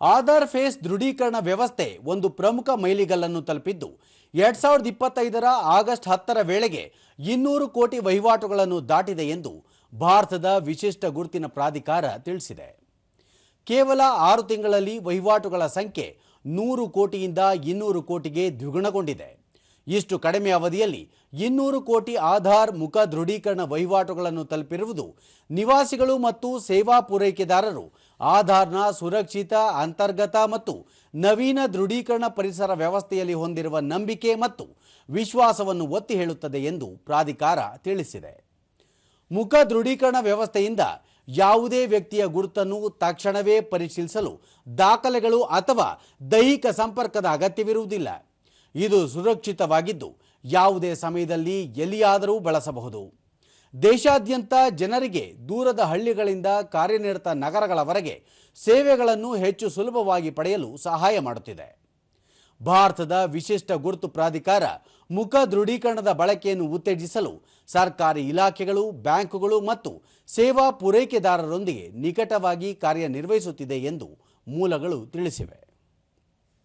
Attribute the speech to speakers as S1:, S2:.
S1: Aadhaar face ದೃಢೀಕರಣ ವ್ಯವಸ್ಥೆ ಒಂದು ಪ್ರಮುಖ ಮೈಲಿಗಲ್ಲನ್ನು ತಲುಪಿದ್ದು, ಎರಡ್ ಸಾವಿರದ ಇಪ್ಪತ್ತೈದರ ಆಗಸ್ಟ್ ಹತ್ತರ ವೇಳೆಗೆ ಇನ್ನೂರು ಕೋಟಿ ವಹಿವಾಟುಗಳನ್ನು ದಾಟಿದೆ ಎಂದು ಭಾರತದ ವಿಶಿಷ್ಟ ಗುರುತಿನ ಪ್ರಾಧಿಕಾರ ತಿಳಿಸಿದೆ. ಕೇವಲ ಆರು ತಿಂಗಳಲ್ಲಿ ವಹಿವಾಟುಗಳ ಸಂಖ್ಯೆ ನೂರು ಕೋಟಿಯಿಂದ ಇನ್ನೂರು ಕೋಟಿಗೆ ದ್ವಿಗುಣಗೊಂಡಿದೆ. ಇಷ್ಟು ಕಡಿಮೆ ಅವಧಿಯಲ್ಲಿ ಇನ್ನೂರು ಕೋಟಿ ಆಧಾರ್ ಮುಖ ದೃಢೀಕರಣ ವಹಿವಾಟುಗಳನ್ನು ತಲುಪಿರುವುದು ನಿವಾಸಿಗಳು ಮತ್ತು ಸೇವಾ ಪೂರೈಕೆದಾರರು, ಆಧಾರ್ನ ಸುರಕ್ಷಿತ, ಅಂತರ್ಗತ ಮತ್ತು ನವೀನ ದೃಢೀಕರಣ ಪರಿಸರ ವ್ಯವಸ್ಥೆಯಲ್ಲಿ ಹೊಂದಿರುವ ನಂಬಿಕೆ ಮತ್ತು ವಿಶ್ವಾಸವನ್ನು ಒತ್ತಿ ಹೇಳುತ್ತದೆ ಎಂದು ಪ್ರಾಧಿಕಾರ ತಿಳಿಸಿದೆ. ಮುಖ ದೃಢೀಕರಣ ವ್ಯವಸ್ಥೆಯಿಂದ ಯಾವುದೇ ವ್ಯಕ್ತಿಯ ಗುರುತನ್ನು ತಕ್ಷಣವೇ ಪರಿಶೀಲಿಸಲು ದಾಖಲೆಗಳು ಅಥವಾ ದೈಹಿಕ ಸಂಪರ್ಕದ ಅಗತ್ಯವಿರುವುದಿಲ್ಲ. ಇದು ಸುರಕ್ಷಿತವಾಗಿದ್ದು ಯಾವುದೇ ಸಮಯದಲ್ಲಿ ಎಲ್ಲಿಯಾದರೂ ಬಳಸಬಹುದು. ದೇಶಾದ್ಯಂತ ಜನರಿಗೆ ದೂರದ ಹಳ್ಳಿಗಳಿಂದ ಕಾರ್ಯನಿರತ ನಗರಗಳವರೆಗೆ ಸೇವೆಗಳನ್ನು ಹೆಚ್ಚು ಸುಲಭವಾಗಿ ಪಡೆಯಲು ಸಹಾಯ ಮಾಡುತ್ತಿದೆ. ಭಾರತದ ವಿಶಿಷ್ಟ ಗುರುತು ಪ್ರಾಧಿಕಾರ ಮುಖ ದೃಢೀಕರಣದ ಬಳಕೆಯನ್ನು ಉತ್ತೇಜಿಸಲು ಸರ್ಕಾರಿ ಇಲಾಖೆಗಳು, ಬ್ಯಾಂಕುಗಳು ಮತ್ತು ಸೇವಾ ಪೂರೈಕೆದಾರರೊಂದಿಗೆ ನಿಕಟವಾಗಿ ಕಾರ್ಯನಿರ್ವಹಿಸುತ್ತಿದೆ ಎಂದು ಮೂಲಗಳು ತಿಳಿಸಿವೆ.